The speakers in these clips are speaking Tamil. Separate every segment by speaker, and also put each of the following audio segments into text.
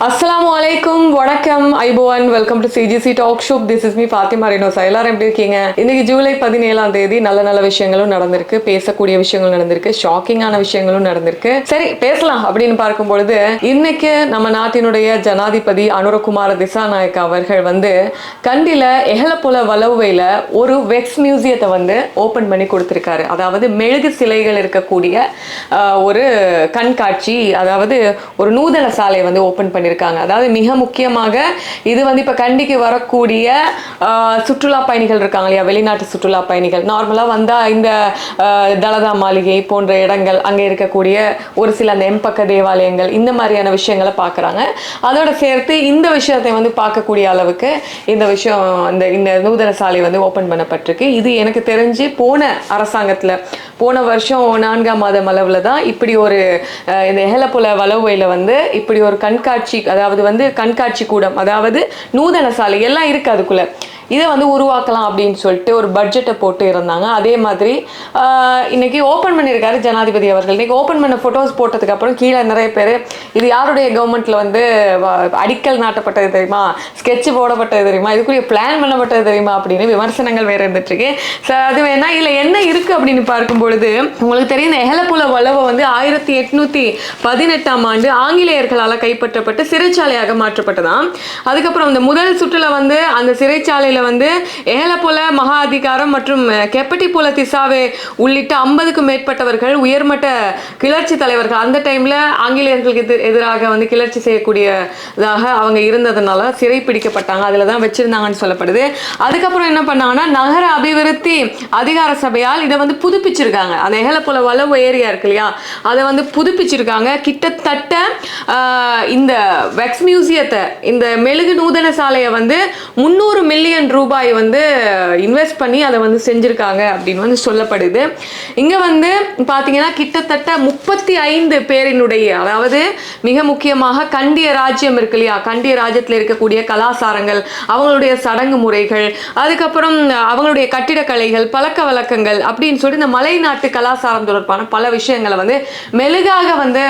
Speaker 1: அஸ்லாம் அலைக்கும் வணக்கம் ஐபோவன் welcome to CGC talk show this is me Fathima Renosa எல்லாரும் எப்படி இருக்கீங்க? இன்னைக்கு ஜூலை பதினேழாம் தேதி நல்ல நல்ல விஷயங்களும் நடந்திருக்கு. பேசக்கூடிய விஷயங்களும் நடந்திருக்கு. ஷாக்கிங்கான விஷயங்களும் நடந்திருக்கு. சரி பேசலாம் அப்படின்னு பார்க்கும் பொழுது இன்னைக்கு நம்ம நாட்டினுடைய ஜனாதிபதி அனுரகுமார திசாநாயக் அவர்கள் வந்து கண்டில எஹலப்புல வலவுவையில் ஒரு வெக்ஸ் மியூசியத்தை வந்து ஓபன் பண்ணி கொடுத்துருக்காரு. அதாவது மெழுகு சிலைகள் இருக்கக்கூடிய ஒரு கண்காட்சி அதாவது ஒரு நூதன சாலை வந்து ஓபன் பண்ணியிருக்காங்க. அதாவது மிக முக்கியமாக இது வந்து இப்போ கண்டிக்கு வரக்கூடிய சுற்றுலா பயணிகள் இருக்காங்க இல்லையா? வெளிநாட்டு சுற்றுலா பயணிகள். நார்மலாக வந்தால் இந்த தலதா மாளிகை போன்ற இடங்கள் அங்கே இருக்கக்கூடிய ஒரு சில அந்த எம்பக்க தேவாலயங்கள் இந்த மாதிரியான விஷயங்களை பார்க்குறாங்க அதோட சேர்த்து இந்த விஷயத்தை வந்து பார்க்கக்கூடிய அளவுக்கு இந்த விஷயம் இந்த இந்த நூதன சாலை வந்து ஓப்பன் பண்ணப்பட்டிருக்கு. இது எனக்கு தெரிஞ்சு போன அரசாங்கத்தில் போன வருஷம் நான்காம் மாதம் அளவில் தான் இப்படி ஒரு இந்த எஹலப்புல வளவையில் வந்து இப்படி ஒரு கண்காட்சி அதாவது வந்து கண்காட்சி கூடம் அதாவது நூதன சாலை எல்லாம் இருக்குது அதுக்குள்ள. இதை வந்து உருவாக்கலாம் அப்படின்னு சொல்லிட்டு ஒரு பட்ஜெட்டை போட்டு இருந்தாங்க. அதே மாதிரி இன்னைக்கு ஓப்பன் பண்ணியிருக்காரு ஜனாதிபதி அவர்கள். இன்னைக்கு ஓப்பன் பண்ண ஃபோட்டோஸ் போட்டதுக்கு அப்புறம் கீழே நிறைய பேர் இது யாருடைய கவர்மெண்ட்ல வந்து அடிக்கல் நாட்டப்பட்டது தெரியுமா? ஸ்கெட்ச் போடப்பட்டது தெரியுமா? இதுக்குரிய பிளான் பண்ணப்பட்டது தெரியுமா? அப்படின்னு விமர்சனங்கள் வேற இருந்துட்டு இருக்கு. அது வேணா இல்லை என்ன இருக்கு அப்படின்னு பார்க்கும் பொழுது உங்களுக்கு தெரியும் இந்த எஹலப்புல வளவை வந்து ஆயிரத்தி எட்நூத்தி பதினெட்டாம் ஆண்டு ஆங்கிலேயர்களால் கைப்பற்றப்பட்டு சிறைச்சாலையாக மாற்றப்பட்டதாம். அதுக்கப்புறம் இந்த முதல் சுற்றுல வந்து அந்த சிறைச்சாலையில் வந்து ஏலப்போல மகா அதிகாரம் மற்றும் கெப்பட்டிபோல திசாவே உள்ளிட்ட ஐம்பதுக்கும் மேற்பட்டவர்கள் உயர்மட்ட கிளர்ச்சி தலைவர்கள். அந்த டைமில் ஆங்கிலேயர்களுக்கு எதிர் எதிராக வந்து கிளர்ச்சி செய்யக்கூடியதாக அவங்க இருந்ததுனால சிறை பிடிக்கப்பட்டாங்க அதில் தான் வச்சுருந்தாங்கன்னு சொல்லப்படுது. அதுக்கப்புறம் என்ன பண்ணாங்கன்னா நகர அபிவிருத்தி அதிகார சபையால் இதை வந்து புதுப்பிச்சிருக்காங்க. அந்த ஏகலப்போல வளவு ஏரியா இருக்கு இல்லையா? அதை வந்து புதுப்பிச்சிருக்காங்க. கிட்டத்தட்ட இந்த வெக்ஸ் மியூசியத்தை இந்த மெழுகு நூதன சாலையை வந்து முந்நூறு மில்லியன் ரூபாய் வந்து இன்வெஸ்ட் பண்ணி அதை வந்து செஞ்சுருக்காங்க அப்படின்னு வந்து சொல்லப்படுது. இங்கே வந்து பார்த்தீங்கன்னா கிட்டத்தட்ட முப்பத்தி ஐந்து பேரினுடைய அதாவது மிக முக்கியமாக கண்டிய ராஜ்யம் இருக்கு இல்லையா? கண்டிய ராஜ்யத்தில் இருக்கக்கூடிய கலாச்சாரங்கள் அவங்களுடைய சடங்கு முறைகள் அதுக்கப்புறம் அவங்களுடைய கட்டிடக்கலைகள் பழக்க வழக்கங்கள் அப்படின்னு சொல்லிட்டு இந்த மலை நாட்டு கலாச்சாரம் தொடர்பான பல விஷயங்களை வந்து மெழுகாக வந்து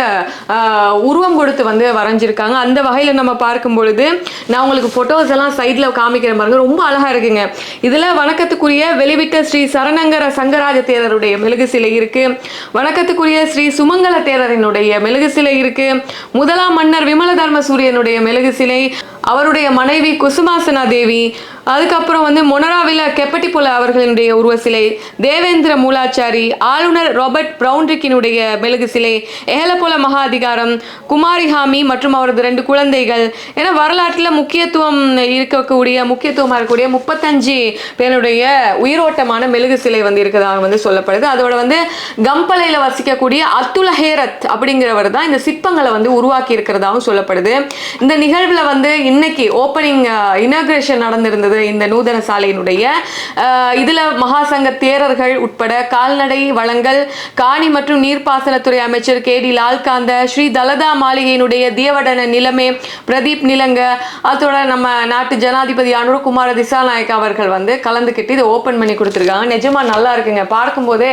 Speaker 1: உருவம் கொடுத்து வந்து வரைஞ்சிருக்காங்க. அந்த வகையில் நம்ம பார்க்கும் பொழுது நான் உங்களுக்கு ஃபோட்டோஸ் எல்லாம் சைடில் காமிக்கிற பாருங்க. ரொம்ப அழகா இருக்குங்க. இதுல வணக்கத்துக்குரிய வெளிவிட்ட ஸ்ரீ சரணங்கர சங்கராஜ தேரருடைய மெழுகு சிலை இருக்கு. வணக்கத்துக்குரிய ஸ்ரீ சுமங்கல தேரரினுடைய மெழுகு சிலை இருக்கு. முதலாம் மன்னர் விமல தர்ம சூரியனுடைய மெழுகு சிலை அவருடைய மனைவி குசுமாசனா தேவி அதுக்கப்புறம் வந்து மொனராவில கெப்பட்டிபுல அவர்களினுடைய உருவ சிலை தேவேந்திர மூலாச்சாரி ஆளுநர் ராபர்ட் பிரவுன்ரிக்கினுடைய மெழுகு சிலை ஏலப்போல மகா அதிகாரம் குமாரிஹாமி மற்றும் அவரது ரெண்டு குழந்தைகள். ஏன்னா வரலாற்றில் முக்கியத்துவம் இருக்கக்கூடிய முக்கியத்துவமாக இருக்கக்கூடிய முப்பத்தஞ்சு பேருடைய உயிரோட்டமான மெழுகு சிலை வந்து இருக்கிறதாக வந்து சொல்லப்படுது. அதோட வந்து கம்பலையில் வசிக்கக்கூடிய அத்துல ஹேரத் அப்படிங்கிறவர் தான் இந்த சிற்பங்களை வந்து உருவாக்கி இருக்கிறதாகவும் சொல்லப்படுது. இந்த நிகழ்வில் வந்து இன்னைக்கு ஓப்பனிங் இனாகிரேஷன் நடந்திருந்தது இந்த நூதன சாலையினுடைய. இதில் இதுல மகாசங்க தேரர்கள் உட்பட கால்நடை வளங்கள் காணி மற்றும் நீர்ப்பாசனத்துறை அமைச்சர் கே டி லால்காந்த ஸ்ரீ தலதா மாளிகையினுடைய தியவடன நிலைமை. பிரதீப் நிலங்க அதோட நம்ம நாட்டு ஜனாதிபதி அனுரகுமார திசாநாயக் அவர்கள் வந்து கலந்துக்கிட்டு இதை ஓப்பன் பண்ணி கொடுத்துருக்காங்க. நிஜமா நல்லா இருக்குங்க. பார்க்கும்போதே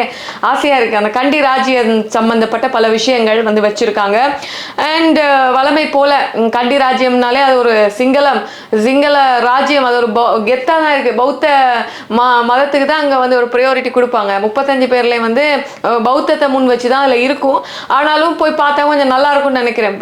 Speaker 1: ஆசையா இருக்கு. அந்த கண்டி ராஜ்யம் சம்பந்தப்பட்ட பல விஷயங்கள் வந்து வச்சிருக்காங்க. அண்ட் வளமை போல கண்டி ராஜ்யம்னாலே அது ஒரு சிங்களம் சிங்கள ராஜ்யம். அது ஒரு கெத்தாக தான் இருக்கு. பௌத்த ம மதத்துக்கு தான் அங்கே வந்து ஒரு ப்ரையாரிட்டி கொடுப்பாங்க. முப்பத்தஞ்சு பேர்லேயும் வந்து பௌத்தத்தை முன் வச்சு தான் அதில் இருக்கும். ஆனாலும் போய் பார்த்தா கொஞ்சம் நல்லா இருக்கும்னு நினைக்கிறேன்.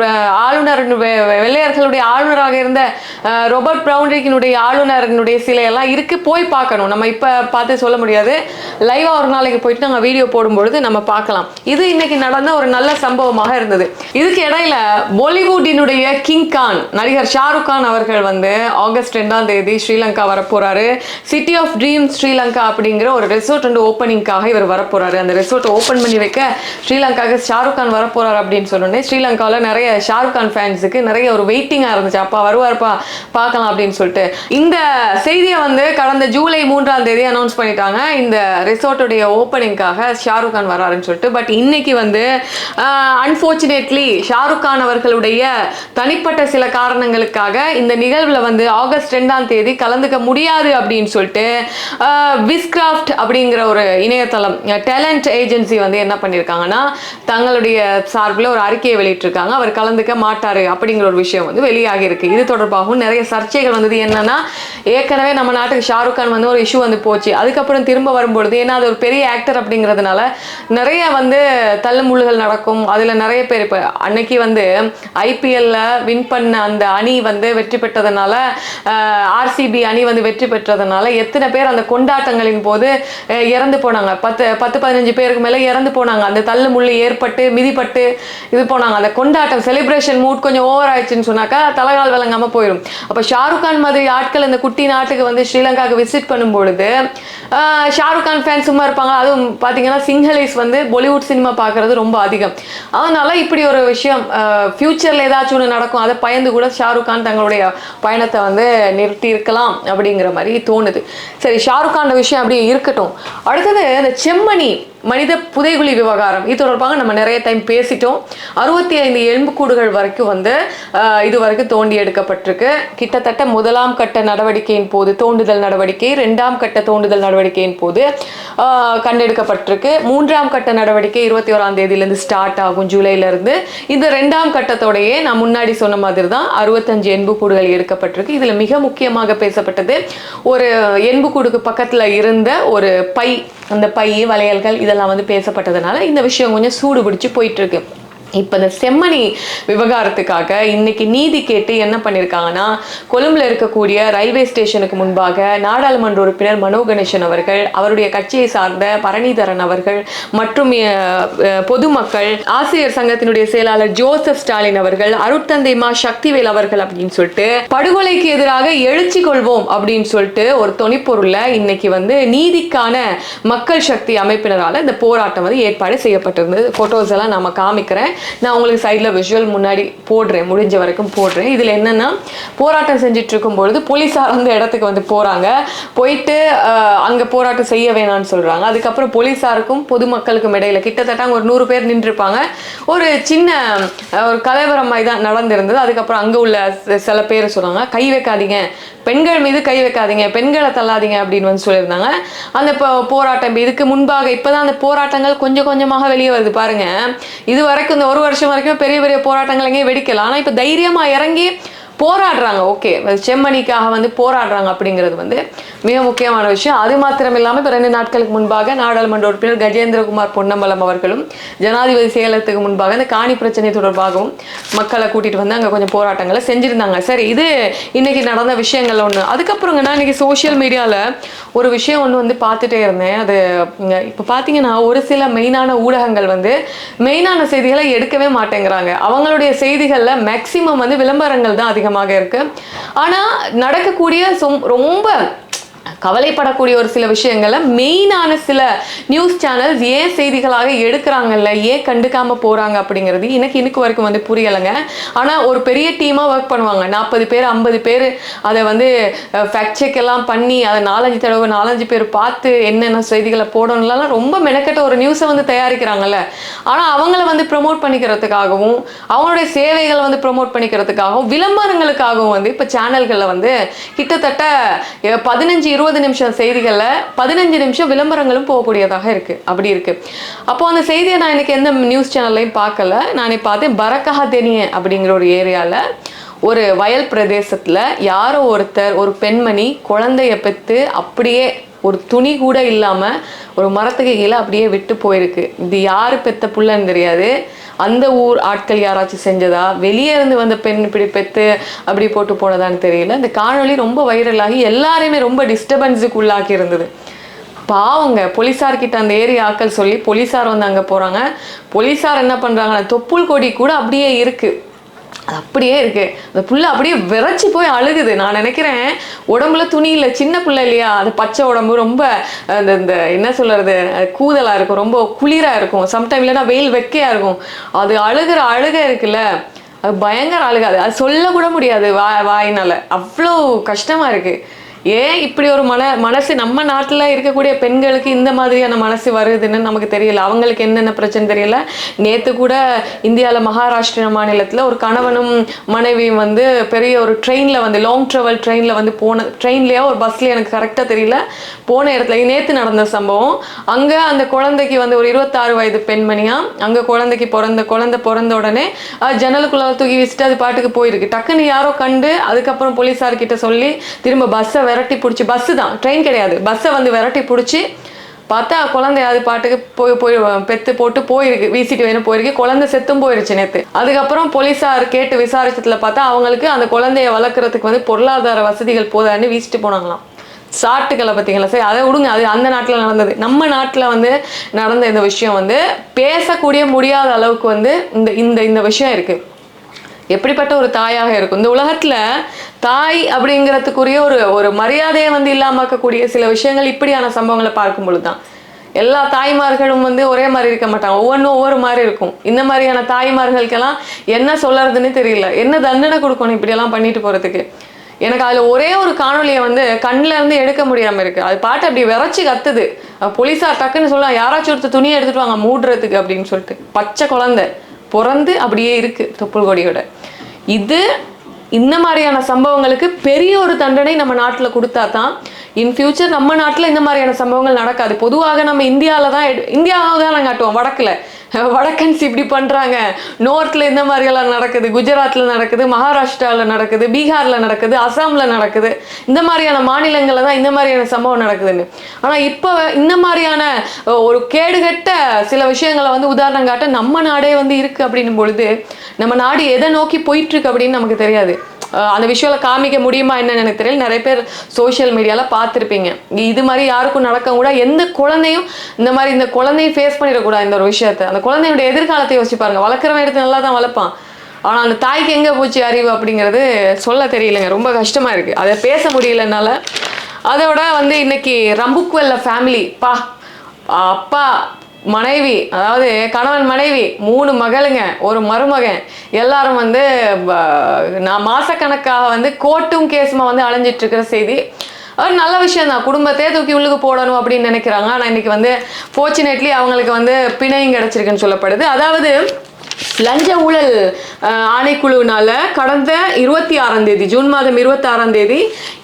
Speaker 1: ஆளுநர் வெ- வெள்ளையர்களுடைய ஆளுநராக இருந்த ரொபர்ட் ராபர்ட் ஆளுநரனுடைய ஆளுநரினுடைய சிலையெல்லாம் இருக்குது போய் பார்க்கணும். நம்ம இப்போ பார்த்து சொல்ல முடியாது. லைவாக ஒரு நாளைக்கு போயிட்டு நாங்கள் வீடியோ போடும்பொழுது நம்ம பார்க்கலாம். இது இன்னைக்கு நடந்த ஒரு நல்ல சம்பவமாக இருந்தது. இதுக்கு இடையில பாலிவுட்டினுடைய கிங் கான் நடிகர் ஷாருக் கான் அவர்கள் வந்து ஆகஸ்ட் ரெண்டாம் தேதி ஸ்ரீலங்கா வரப்போறாரு. சிட்டி ஆஃப் ட்ரீம் ஸ்ரீலங்கா அப்படிங்கிற ஒரு ரெசோர்ட் வந்து ஓப்பனிங்காக இவர் வரப்போறாரு. அந்த ரெசார்ட் ஓப்பன் பண்ணி வைக்க ஸ்ரீலங்காவுக்கு ஷாருக் கான் வரப்போறாரு அப்படின்னு சொன்னோடனே ஸ்ரீலங்காவில் நிறைய ஷாருக் கான் ஃபேன்ஸ் ஆடியன்ஸுக்கு நிறைய ஒரு வெயிட்டிங்காக இருந்துச்சு. அப்பா வருவார்ப்பா பார்க்கலாம் அப்படின்னு சொல்லிட்டு. இந்த செய்தியை வந்து கடந்த ஜூலை மூன்றாம் தேதி அனௌன்ஸ் பண்ணிட்டாங்க. இந்த ரிசார்ட்டுடைய ஓப்பனிங்காக ஷாருக் கான் வராருன்னு சொல்லிட்டு. பட் இன்னைக்கு வந்து அன்ஃபார்ச்சுனேட்லி ஷாருக் கான் அவர்களுடைய தனிப்பட்ட சில காரணங்களுக்காக இந்த நிகழ்வில் வந்து ஆகஸ்ட் ரெண்டாம் தேதி கலந்துக்க முடியாது அப்படின்னு சொல்லிட்டு விஸ்கிராஃப்ட் அப்படிங்கிற ஒரு இணையதளம் டேலண்ட் ஏஜென்சி வந்து என்ன பண்ணியிருக்காங்கன்னா தங்களுடைய சார்பில் ஒரு அறிக்கையை வெளியிட்டிருக்காங்க. அவர் கலந்துக்க மாட்டார். அப்படிங்கிற ஒரு விஷயம் வந்து வெளியாகி இருக்கு. இது தொடர்பாகவும் நிறைய சர்ச்சைகள் வந்தது. என்னன்னா ஏற்கனவே நம்ம நாட்டுக்கு ஷாருக் கான் வந்து ஒரு இஷ்யூ வந்து போச்சு. அதுக்கப்புறம் திரும்ப வரும்பொழுது ஏன்னா அது ஒரு பெரிய ஆக்டர் அப்படிங்கிறதுனால நிறைய வந்து தள்ளுமுள்ளுகள் நடக்கும். அதில் நிறைய பேர் இப்போ அன்னைக்கு வந்து ஐபிஎல்ல வின் பண்ண அந்த அணி வந்து வெற்றி பெற்றதுனால ஆர்சிபி அணி வந்து வெற்றி பெற்றதுனால எத்தனை பேர் அந்த கொண்டாட்டங்களின் போது இறந்து போனாங்க. பத்து பத்து பதினஞ்சு பேருக்கு மேலே இறந்து போனாங்க. அந்த தள்ளு முள்ளு ஏற்பட்டு மிதிப்பட்டு இது போனாங்க. அந்த கொண்டாட்டம் செலிப்ரேஷன் மூட் கொஞ்சம் ஓவர் ஆயிடுச்சுன்னு சொன்னாக்கா தலைகால் விளங்காம போயிடும். அப்போ ஷாருக் கான் மாதிரி ஆட்கள் இந்த குட்டி நாட்டுக்கு வந்து ஸ்ரீலங்காவுக்கு விசிட் பண்ணும்பொழுது பொழுது ஷாருக் கான் ஃபேன் சும்மா இருப்பாங்க. அதுவும் பார்த்தீங்கன்னா சிங்களீஸ் வந்து பாலிவுட் சினிமா பார்க்கறது ரொம்ப அதிகம். அதனால இப்படி ஒரு விஷயம் ஃப்யூச்சரில் ஏதாச்சும் ஒன்று நடக்கும் அதை பயந்து கூட ஷாருக் கான் தங்களுடைய பயணத்தை வந்து நிறுத்தி இருக்கலாம் அப்படிங்கிற மாதிரி தோணுது. சரி ஷாருக் கான் விஷயம் அப்படியே இருக்கட்டும். அடுத்தது இந்த செம்மணி. மனித புதைகுழி விவகாரம். இது தொடர்பாக நம்ம நிறைய டைம் பேசிட்டோம். அறுபத்தி ஐந்து எலும்புக்கூடுகள் வரைக்கும் வந்து இது வரைக்கும் தோண்டி எடுக்கப்பட்டிருக்கு. கிட்டத்தட்ட முதலாம் கட்ட நடவடிக்கையின் போது தோண்டுதல் நடவடிக்கை ரெண்டாம் கட்ட தோண்டுதல் நடவடிக்கையின் போது கண்டெடுக்கப்பட்டிருக்கு. மூன்றாம் கட்ட நடவடிக்கை இருபத்தி ஓராம் தேதியிலேருந்து ஸ்டார்ட் ஆகும் ஜூலையிலேருந்து. இந்த ரெண்டாம் கட்டத்தோடையே நான் முன்னாடி சொன்ன மாதிரி தான் அறுபத்தஞ்சு எண்புக்கூடுகள் எடுக்கப்பட்டிருக்கு. இதில் மிக முக்கியமாக பேசப்பட்டது ஒரு எண்புக்கூடுக்கு பக்கத்தில் இருந்த ஒரு பை அந்த பை வளையல்கள் இதெல்லாம் வந்து பேசப்பட்டதுனால இந்த விஷயம் கொஞ்சம் சூடு பிடிச்சி போயிட்டுருக்கு. இப்போ இந்த செம்மணி விவகாரத்துக்காக இன்னைக்கு நீதி கேட்டு என்ன பண்ணியிருக்காங்கன்னா கொழும்புல இருக்கக்கூடிய ரயில்வே ஸ்டேஷனுக்கு முன்பாக நாடாளுமன்ற உறுப்பினர் மனோ கணேசன் அவர்கள் அவருடைய கட்சியை சார்ந்த பரணிதரன் அவர்கள் மற்றும் பொதுமக்கள் ஆசிரியர் சங்கத்தினுடைய செயலாளர் ஜோசப் ஸ்டாலின் அவர்கள் அருட்தந்தை மா சக்திவேல் அவர்கள் அப்படின்னு சொல்லிட்டு படுகொலைக்கு எதிராக எழுச்சி கொள்வோம் அப்படின்னு சொல்லிட்டு ஒரு தொனிப்பொருள்ல இன்னைக்கு வந்து நீதிக்கான மக்கள் சக்தி அமைப்பினரால் இந்த போராட்டம் வந்து ஏற்பாடு செய்யப்பட்டிருந்தது. ஃபோட்டோஸ் எல்லாம் நாம காமிக்கிறேன். நான் உங்களுக்கு சைடில் விஷுவல் முன்னாடி போடுறேன். முடிஞ்ச வரைக்கும் போடுறேன். இதில் என்னென்னா போராட்டம் செஞ்சுட்டு இருக்கும் பொழுது போலீஸார் அந்த இடத்துக்கு வந்து போறாங்க. போயிட்டு அங்கே போராட்டம் செய்ய வேணாம்னு சொல்றாங்க. அதுக்கப்புறம் போலீஸாருக்கும் பொதுமக்களுக்கும் இடையில கிட்டத்தட்ட ஒரு நூறு பேர் நின்றுருப்பாங்க. ஒரு சின்ன ஒரு கலவரம் மாதிரி தான் நடந்திருந்தது. அதுக்கப்புறம் அங்கே உள்ள சில பேர் சொன்னாங்க கை வைக்காதீங்க. பெண்கள் மீது கை வைக்காதீங்க பெண்களை தள்ளாதீங்க அப்படின்னு வந்து சொல்லியிருந்தாங்க. அந்த போராட்டம் இதுக்கு முன்பாக இப்போதான் அந்த போராட்டங்கள் கொஞ்சம் கொஞ்சமாக வெளியே வருது பாருங்க. இது வரைக்கும் இந்த ஒரு வருஷம் வரைக்கும் பெரிய பெரிய போராட்டங்கள் எங்கேயும் வெடிக்கல. ஆனால் இப்போ தைரியமாக இறங்கி போராடுறாங்க ஓகே செம்மணிக்காக வந்து போராடுறாங்க அப்படிங்கிறது வந்து மிக முக்கியமான விஷயம். அது மாத்திரம் இல்லாமல் இப்போ ரெண்டு நாட்களுக்கு முன்பாக நாடாளுமன்ற உறுப்பினர் கஜேந்திரகுமார் பொன்னம்பலம் அவர்களும் ஜனாதிபதி செயலகத்துக்கு முன்பாக இந்த காணி பிரச்சனை தொடர்பாகவும் மக்களை கூட்டிட்டு வந்து அங்கே கொஞ்சம் போராட்டங்களை செஞ்சுருந்தாங்க. சரி இது இன்னைக்கு நடந்த விஷயங்கள் ஒன்று அதுக்கப்புறங்க நான் இன்னைக்கு சோஷியல் மீடியாவில் ஒரு விஷயம் ஒன்று வந்து பார்த்துட்டே இருந்தேன். அது இப்போ பார்த்தீங்கன்னா ஒரு சில மெயினான ஊடகங்கள் வந்து மெயினான செய்திகளை எடுக்கவே மாட்டேங்கிறாங்க. அவங்களுடைய செய்திகளில் மேக்சிமம் வந்து விளம்பரங்கள் தான் அதிகம் அதிகமாக இருக்கு. ஆனால் நடக்கக்கூடிய சும் ரொம்ப கவலைப்படக்கூடிய ஒரு சில விஷயங்களை மெயினான சில நியூஸ் சேனல்ஸ் ஏன் செய்திகளாக எடுக்கிறாங்கல்ல ஏன் கண்டுக்காம போறாங்க அப்படிங்கிறது எனக்கு இன்னைக்கு வரைக்கும் வந்து புரியலைங்க. ஆனா ஒரு பெரிய டீமா ஒர்க் பண்ணுவாங்க. நாற்பது பேர் ஐம்பது பேர் அதை வந்து ஃபேக்ட் செக் எல்லாம் பண்ணி அதை நாலஞ்சு தடவை நாலஞ்சு பேர் பார்த்து என்னென்ன செய்திகளை போடணும்லாம் ரொம்ப மெனக்கட்ட ஒரு நியூஸை வந்து தயாரிக்கிறாங்கல்ல. ஆனா அவங்கள வந்து ப்ரோமோட் பண்ணிக்கிறதுக்காகவும் அவங்களுடைய சேவைகளை வந்து ப்ரோமோட் பண்ணிக்கிறதுக்காகவும் விளம்பரங்களுக்காகவும் வந்து இப்போ சேனல்களில் வந்து கிட்டத்தட்ட பதினஞ்சு இருபது நிமிஷம் செய்திகளில் பதினஞ்சு நிமிஷம் விளம்பரங்களும் போகக்கூடியதாக இருக்கு. அப்படி இருக்கு. அப்போது அந்த செய்தியை நான் எனக்கு எந்த நியூஸ் சேனல்லையும் பார்க்கல. நானே பார்த்தேன் பரக்கஹா தெனிய அப்படிங்கிற ஒரு ஏரியாவில் ஒரு வயல் பிரதேசத்தில் யாரோ ஒருத்தர் ஒரு பெண்மணி குழந்தைய பெற்று அப்படியே ஒரு துணி கூட இல்லாமல் ஒரு மரத்துக்கு கீழே அப்படியே விட்டு போயிருக்கு. இது யார் பெத்த புள்ளன்னு தெரியாது. அந்த ஊர் ஆட்கள் யாராச்சும் செஞ்சதா? வெளியே இருந்து வந்த பெண் இப்படி பெத்து அப்படி போட்டு போனதான்னு தெரியல. இந்த காணொளி ரொம்ப வைரலாகி எல்லாரையுமே ரொம்ப டிஸ்டர்பன்ஸுக்கு உள்ளாக்கி இருந்தது. பாவங்க போலீஸார்கிட்ட அந்த ஏரியா ஆட்கள் சொல்லி போலீஸார் வந்து அங்கே போகிறாங்க போலீஸார் என்ன பண்ணுறாங்கன்னா தொப்புள் கொடி கூட அப்படியே இருக்குது அது அப்படியே இருக்கு. அந்த புள்ள அப்படியே விரைச்சி போய் அழுகுது. நான் நினைக்கிறேன் உடம்புல துணி இல்லை சின்ன புள்ள இல்லையா? அது பச்சை உடம்பு ரொம்ப அந்த இந்த என்ன சொல்றது கூதலா இருக்கும். ரொம்ப குளிரா இருக்கும். சம்டைம் இல்லைன்னா வெயில் வெக்கையா இருக்கும். அது அழுகிற அழுக இருக்குல்ல அது பயங்கர அழுகாது அது சொல்ல கூட முடியாது வா வாயினால. அவ்வளோ கஷ்டமா இருக்கு. ஏன் இப்படி ஒரு மன மனசு நம்ம நாட்டில் இருக்கக்கூடிய பெண்களுக்கு இந்த மாதிரியான மனசு வருதுன்னு நமக்கு தெரியல. அவங்களுக்கு என்னென்ன பிரச்சனை தெரியல? நேற்று கூட இந்தியாவில் மகாராஷ்டிரா மாநிலத்தில் ஒரு கணவனும் மனைவியும் வந்து பெரிய ஒரு ட்ரெயினில் வந்து லாங் ட்ராவல் ட்ரெயினில் வந்து போன ட்ரெயின்லையோ ஒரு பஸ்லேயே எனக்கு கரெக்டாக தெரியல. போன இடத்துல நேற்று நடந்த சம்பவம். அங்கே அந்த குழந்தைக்கு வந்து ஒரு இருபத்தாறு வயது பெண்மணியாக அங்கே குழந்தைக்கு பிறந்த குழந்தை பிறந்த உடனே அஹ், ஜன்னலுக்குள்ள தூக்கி வச்சுட்டு அது பாட்டுக்கு போயிருக்கு. டக்குன்னு யாரோ கண்டு அதுக்கப்புறம் போலீஸார்கிட்ட சொல்லி திரும்ப பஸ்ஸை விரட்டி பிடிச்சி பஸ்ஸு தான். ட்ரெயின் கிடையாது. பஸ்ஸை வந்து விரட்டி பிடிச்சி பார்த்தா குழந்தை அது பாட்டுக்கு போய் போய் பெத்து போட்டு போயிருக்கு வீசிட்டு வேணும் போயிருக்கு. குழந்தை செத்தும் போயிருச்சு நேற்று அதுக்கப்புறம் போலீஸார் கேட்டு விசாரிச்சதுல பார்த்தா அவங்களுக்கு அந்த குழந்தைய வளர்க்குறதுக்கு வந்து பொருளாதார வசதிகள் போதான்னு வீசிட்டு போனாங்களாம். சாட்டுக்களை பார்த்தீங்களா? சரி அதை விடுங்க. அது அந்த நாட்டில் நடந்தது. நம்ம நாட்டில் வந்து நடந்த இந்த விஷயம் வந்து பேசக்கூடிய முடியாத அளவுக்கு வந்து இந்த இந்த இந்த விஷயம் இருக்குது எப்படிப்பட்ட ஒரு தாயாக இருக்கும்? இந்த உலகத்துல தாய் அப்படிங்கிறதுக்குரிய ஒரு ஒரு மரியாதையை வந்து இல்லாமக்கக்கூடிய சில விஷயங்கள் இப்படியான சம்பவங்களை பார்க்கும்பொழுது தான் எல்லா தாய்மார்களும் வந்து ஒரே மாதிரி இருக்க மாட்டாங்க. ஒவ்வொன்றும் ஒவ்வொரு மாதிரி இருக்கும். இந்த மாதிரியான தாய்மார்களுக்கெல்லாம் என்ன சொல்லறதுன்னு தெரியல. என்ன தண்டனை கொடுக்கணும் இப்படியெல்லாம் பண்ணிட்டு போறதுக்கு? எனக்கு அதில் ஒரே ஒரு காணொலியை வந்து கண்ணுல இருந்து எடுக்க முடியாம இருக்கு. அது பாட்டு அப்படி விரைச்சி கத்துது. போலீஸார் டக்குன்னு சொல்லலாம் யாராச்சும் ஒருத்தர் துணியை எடுத்துட்டு வாங்க மூடுறதுக்கு அப்படின்னு சொல்லிட்டு. பச்சை குழந்தை பிறந்து அப்படியே இருக்கு தொப்புள் கொடியோட. இது இந்த மாதிரியான சம்பவங்களுக்கு பெரிய ஒரு தண்டனை நம்ம நாட்டில் கொடுத்தா தான் இன் ஃபியூச்சர் நம்ம நாட்டில் இந்த மாதிரியான சம்பவங்கள் நடக்காது. பொதுவாக நம்ம இந்தியாவில் தான் இந்தியாவில் தான் நாங்கள் காட்டுவோம். வடக்கில். வடக்கன்ஸ் இப்படி பண்ணுறாங்க நோர்த்தில் இந்த மாதிரியெல்லாம் நடக்குது. குஜராத்தில் நடக்குது. மகாராஷ்டிராவில் நடக்குது. பீகாரில் நடக்குது. அசாமில் நடக்குது. இந்த மாதிரியான மாநிலங்களில் தான் இந்த மாதிரியான சம்பவம் நடக்குதுன்னு. ஆனால் இப்போ இந்த மாதிரியான ஒரு கேடுகட்ட சில விஷயங்களை வந்து உதாரணம் காட்ட நம்ம நாடே வந்து இருக்குது அப்படின்னும் பொழுது நம்ம நாடு எதை நோக்கி போயிட்டுருக்கு அப்படின்னு நமக்கு தெரியாது. அந்த விஷயம் காமிக்க முடியுமா என்னன்னு எனக்கு தெரியல. நிறைய பேர் சோஷியல் மீடியாவில் பார்த்துருப்பீங்க. இது மாதிரி யாருக்கும் நடக்க கூட எந்த குழந்தையும் இந்த மாதிரி இந்த குழந்தையும் ஃபேஸ் பண்ணிடக்கூடாது இந்த ஒரு விஷயத்த. அந்த குழந்தையோட எதிர்காலத்தை யோசிச்சு பாருங்க. வளர்க்குறவன் எடுத்து நல்லா தான் வளர்ப்பான். ஆனால் அந்த தாய்க்கு எங்கே போச்சு அறிவு அப்படிங்கிறது சொல்ல தெரியலங்க. ரொம்ப கஷ்டமாக இருக்குது அதை பேச முடியலனால. அதோட வந்து இன்னைக்கு ரம்புக்வெல்ல ஃபேமிலி பா அப்பா மனைவி அதாவது கணவன் மனைவி மூணு மகளுங்க ஒரு மருமகன். எல்லாரும் வந்து நான் மாசக்கணக்காக வந்து கோர்ட்டும் கேஸுமா வந்து அலைஞ்சிட்டு இருக்கிற செய்தி. ஒரு நல்ல விஷயம் தான். குடும்பத்தையே தூக்கி உள்ளுக்கு போடணும் அப்படின்னு நினைக்கிறாங்க. ஆனால் இன்னைக்கு வந்து ஃபார்ச்சுனேட்லி அவங்களுக்கு வந்து பிணையும் கிடச்சிருக்குன்னு சொல்லப்படுது. அதாவது லஞ்ச ஊழல் ஆணைக்குழுவினால கடந்த இருபத்தி ஆறாம் தேதி ஜூன் மாதம் இருபத்தி ஆறாம் தேதி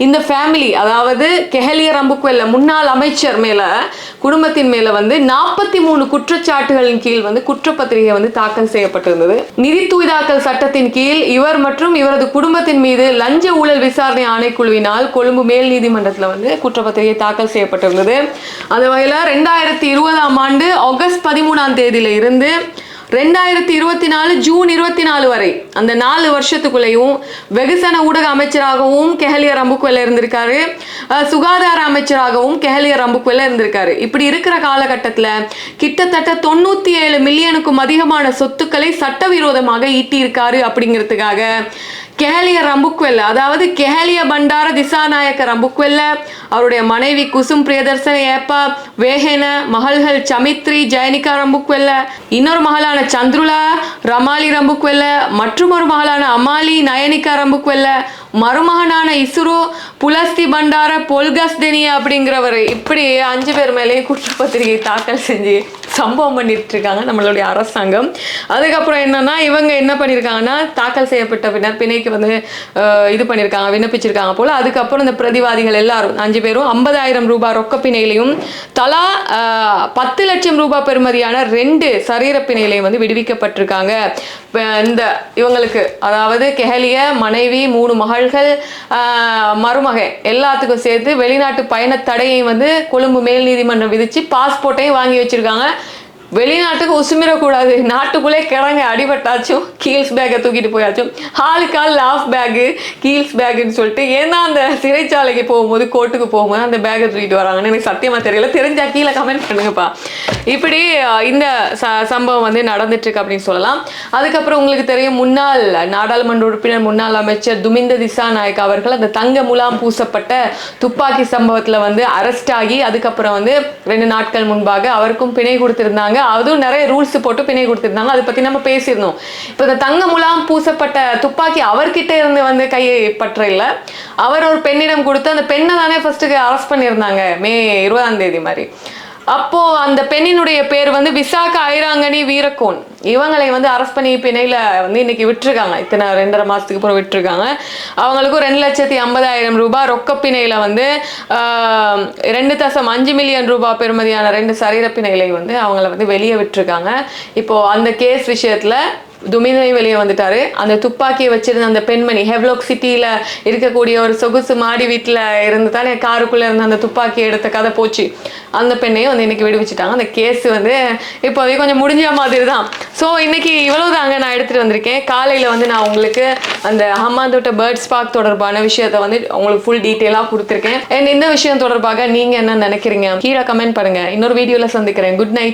Speaker 1: இந்த ஃபேமிலி அதாவது கெஹலிய ரம்புக்வெல்ல முன்னாள் அமைச்சர் மேல குடும்பத்தின் மேல வந்து நாற்பத்தி மூணு குற்றச்சாட்டுகளின் கீழ் வந்து குற்றப்பத்திரிகை வந்து தாக்கல் செய்யப்பட்டிருந்தது. நிதி தூய்தாக்கல் சட்டத்தின் கீழ் இவர் மற்றும் இவரது குடும்பத்தின் மீது லஞ்ச ஊழல் விசாரணை ஆணைக்குழுவினால் கொழும்பு மேல் நீதிமன்றத்தில் வந்து குற்றப்பத்திரிகை தாக்கல் செய்யப்பட்டிருந்தது. அது வகையில் ரெண்டாயிரத்தி இருபதாம் ஆண்டு ஆகஸ்ட் பதிமூணாம் தேதியில இருந்து ரெண்டாயிரத்தி இருபத்தி நாலு ஜூன் இருபத்தி நாலு வரை. அந்த நாலு வருஷத்துக்குள்ளேயும் வெகுசன ஊடக அமைச்சராகவும் கெஹலியர் ரம்புக்வெல்ல இருந்திருக்காரு. சுகாதார அமைச்சராகவும் கெஹலியர் ரம்புக்வெல்ல இருந்திருக்காரு. இப்படி இருக்கிற காலகட்டத்தில் கிட்டத்தட்ட தொண்ணூற்றி ஏழு மில்லியனுக்கும் அதிகமான சொத்துக்களை சட்டவிரோதமாக ஈட்டியிருக்காரு அப்படிங்கிறதுக்காக கெஹலிய ரம்புக்வெல்ல அதாவது கெஹலிய பண்டார திசாநாயக்க ரம்புக்வெல்ல அவருடைய மனைவி குசும் பிரியதர்சன ஏப்பா வேஹென மகள்கள் சமித்ரி ஜெயனிகா ரம்புக்வெல்ல இன்னொரு மகளான சந்துருலா ரமாலி ரம்புக்வெல்ல மற்றும் ஒரு மகளான அமாலி நயனிகா ரம்புக்வெல்ல மருமகனான இசுரு புலஸ்தி பண்டார பொல்கஸ்தினி அப்படிங்கிறவர். இப்படி அஞ்சு பேர் மேலேயும் குற்றப்பத்திரிகை தாக்கல் செஞ்சு சம்பவம் பண்ணிட்டு இருக்காங்க நம்மளுடைய அரசாங்கம். அதுக்கப்புறம் என்னன்னா இவங்க என்ன பண்ணியிருக்காங்கன்னா தாக்கல் செய்யப்பட்ட பின்னர் பிணைக்கு வந்து இது பண்ணியிருக்காங்க விண்ணப்பிச்சிருக்காங்க போல. அதுக்கப்புறம் இந்த பிரதிவாதிகள் எல்லாரும் அஞ்சு பேரும் ஐம்பதாயிரம் ரூபாய் ரொக்க பிணையிலையும் தலா பத்து லட்சம் ரூபாய் பெறுமதியான ரெண்டு சரீர பிணையிலையும் வந்து விடுவிக்கப்பட்டிருக்காங்க. இந்த இவங்களுக்கு அதாவது கெஹலிய மனைவி மூணு மகள் மகள்கள் மருமகன் எல்லாத்துக்கும் சேர்த்து வெளிநாட்டு பயண தடையை வந்து கொழும்பு மேல் நீதிமன்றம் விதித்து பாஸ்போர்ட்டையும் வாங்கி வச்சிருக்காங்க. வெளிநாட்டுக்கு உசுமிடக்கூடாது நாட்டுக்குள்ளே கிடங்க அடிபட்டாச்சும் கீல்ஸ் பேக்கை தூக்கிட்டு போயாச்சும் ஆளுக்கு லாஃப் பேக்கு கீல்ஸ் பேக்குன்னு சொல்லிட்டு ஏன்னா அந்த சிறைச்சாலைக்கு போகும்போது கோர்ட்டுக்கு போகும்போது அந்த பேக்கை தூக்கிட்டு வராங்கன்னு எனக்கு சத்தியமாக தெரியல. தெரிஞ்சா கீழே கமெண்ட் பண்ணுங்கப்பா. இப்படி இந்த ச சம்பவம் வந்து நடந்துட்டுருக்கு அப்படின்னு சொல்லலாம். அதுக்கப்புறம் உங்களுக்கு தெரியும் முன்னாள் நாடாளுமன்ற உறுப்பினர் முன்னாள் அமைச்சர் துமிந்த திசாநாயக் அவர்கள் அந்த தங்க முலாம் பூசப்பட்ட துப்பாக்கி சம்பவத்தில் வந்து அரெஸ்ட் ஆகி அதுக்கப்புறம் வந்து ரெண்டு நாட்கள் முன்பாக அவருக்கும் பிணை கொடுத்துருந்தாங்க. அதுவும் நிறைய ரூல்ஸ் போட்டு பிணை கொடுத்துருந்தாங்க. அதை பத்தி நம்ம பேசியிருந்தோம். இப்போ இந்த தங்க முலாம் பூசப்பட்ட துப்பாக்கி அவர்கிட்ட இருந்து வந்து கையை பற்ற இல்லை அவர் ஒரு பெண்ணிடம் கொடுத்து அந்த பெண்ணை தானே ஃபர்ஸ்ட்டுக்கு அரெஸ்ட் பண்ணியிருந்தாங்க. மே இருபதாம் தேதி மாதிரி. அப்போ அந்த பெண்ணினுடைய பேர் வந்து விசாக ஐராங்கனி வீரக்கோன். இவங்களை வந்து அரெஸ்ட் பண்ணி பிணையில் வந்து இன்னைக்கு விட்டுருக்காங்க. இத்தனை ரெண்டரை மாதத்துக்கு அப்புறம் விட்டுருக்காங்க. அவங்களுக்கும் ரெண்டு லட்சத்தி ஐம்பதாயிரம் ரூபாய் ரொக்க பிணையில் வந்து ரெண்டு தசம் அஞ்சு மில்லியன் ரூபாய் பெறுமதியான ரெண்டு சரீர பிணைகளை வந்து அவங்கள வந்து வெளியே விட்டுருக்காங்க. இப்போ அந்த கேஸ் விஷயத்தில் துமிதை வெளியே வந்துட்டாரு. அந்த துப்பாக்கியை வச்சிருந்த அந்த பெண்மணி ஹெவ்லோக் சிட்டியில இருக்கக்கூடிய ஒரு சொகுசு மாடி வீட்டில் இருந்து தானே காருக்குள்ள இருந்த அந்த துப்பாக்கி எடுத்த கதை போச்சு. அந்த பெண்ணையும் வந்து இன்னைக்கு விடுவிச்சிட்டாங்க. அந்த கேஸ் வந்து இப்போதைக்கு கொஞ்சம் முடிஞ்ச மாதிரி தான் ஸோ இன்றைக்கி இவ்வளோ தாங்க நான் எடுத்துகிட்டு வந்திருக்கேன். காலையில் வந்து நான் உங்களுக்கு அந்த ஹம்மாந்தோட்ட பேர்ட்ஸ் பார்க் தொடர்பான விஷயத்த வந்து உங்களுக்கு ஃபுல் டீட்டெயிலாக கொடுத்துருக்கேன். அண்ட் இந்த விஷயம் தொடர்பாக நீங்கள் என்ன நினைக்கிறீங்க? கீழே கமெண்ட் பண்ணுங்கள் இன்னொரு வீடியோவில் சந்திக்கிறேன். Good night